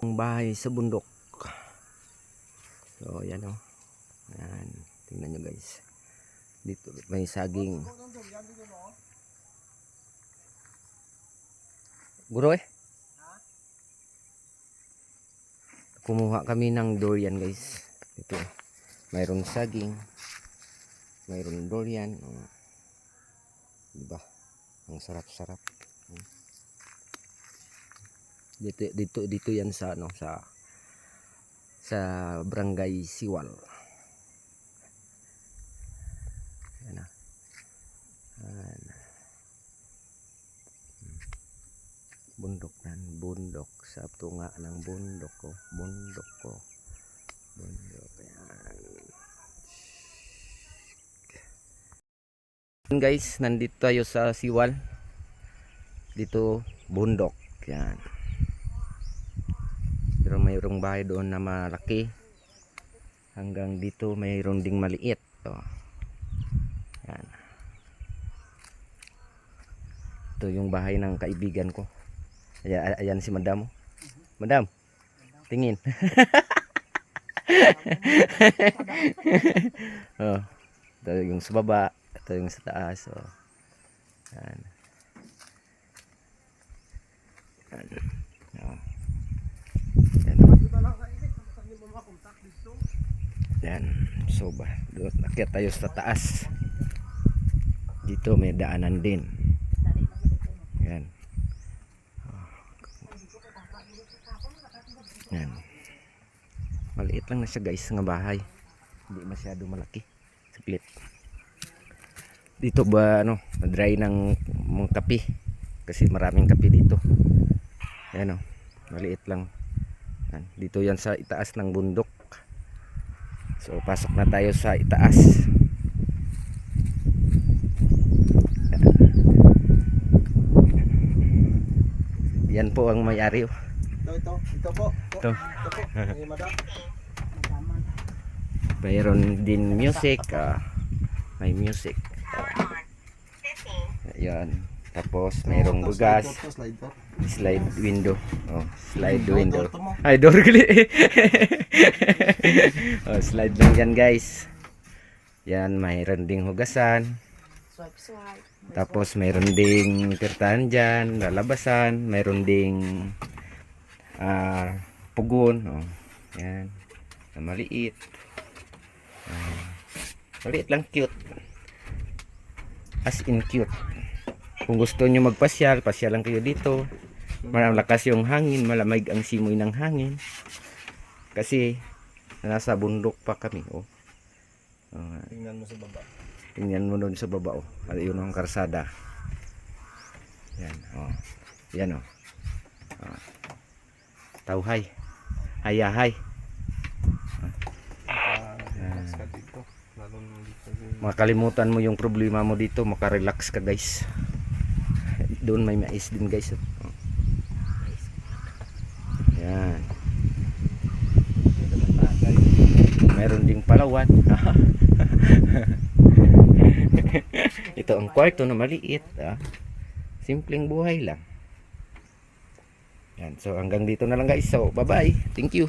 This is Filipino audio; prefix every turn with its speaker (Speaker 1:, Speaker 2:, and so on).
Speaker 1: Ang bahay sa bundok. So, yan o. Yan. Tingnan nyo guys. Dito may saging. Guro eh. Kumuha kami ng durian guys. Ito. Mayroon saging. Mayroon durian. Oh. Diba? Ang sarap-sarap. Hmm. Dito dito dito yan sa ano sa sa Barangay Siwal. Yan. Hmm. Bundok nan, bundok sa tunga ng bundok ko, bundok ko. Bundok yan. Yan, Guys, nandito tayo sa Siwal. Dito bundok. Yan. Mayroong bahay doon na malaki. Hanggang dito mayroon ding maliit. Oh. Yan. Ito yung bahay ng kaibigan ko. Ayan, ayan si madam. oh. Madam, tingin. oh. Ito yung sa baba. Ito yung sa taas. Oh. Yan. Yan. So ba, doon akyat tayo sa taas. Dito may daanan din. Yan. Yan. Maliit lang na siya guys nga bahay. Hindi masyado malaki. Saglit. Dito ba ano, dry ng mga kape. Kasi maraming kape dito. Yan o. Maliit lang. Yan. Dito yan sa itaas ng bundok. So pasok na tayo sa itaas. Yan po ang may-ari.
Speaker 2: Ito, ito, ito po.
Speaker 1: Ito.
Speaker 2: Ito po. Eh, madam.
Speaker 1: Mayroon din music. ah. may music. Yan. Tapos mayroong
Speaker 2: Ito,
Speaker 1: bugas.
Speaker 2: slide
Speaker 1: window. Oh, slide window. Ay, door gali. oh, slide lang yan guys. Yan, mayroon ding hugasan.
Speaker 3: Swipe, swipe.
Speaker 1: Tapos mayroon ding tirtahan dyan, lalabasan, mayroon ding ah pugon, oh. Yan. Na maliit. Ah, maliit lang cute. As in cute. Kung gusto nyo magpasyal, pasyal lang kayo dito. Malakas yung hangin, malamig ang simoy ng hangin. Kasi nasa bundok pa kami, oh. Ah,
Speaker 2: Tingnan mo sa baba.
Speaker 1: Tingnan mo doon sa baba oh. Ayun ang karsada. Yan oh. Yan oh. oh. Tauhay. Hayahay.
Speaker 2: Ah,
Speaker 1: Makalimutan mo yung problema mo dito, makarelax ka guys. Doon may mais din guys. Oh. Yan. Meron ding palawan. Ito ang kwarto na maliit. Ah. Simpleng buhay lang. Yan. So hanggang dito na lang guys. So bye bye. Thank you.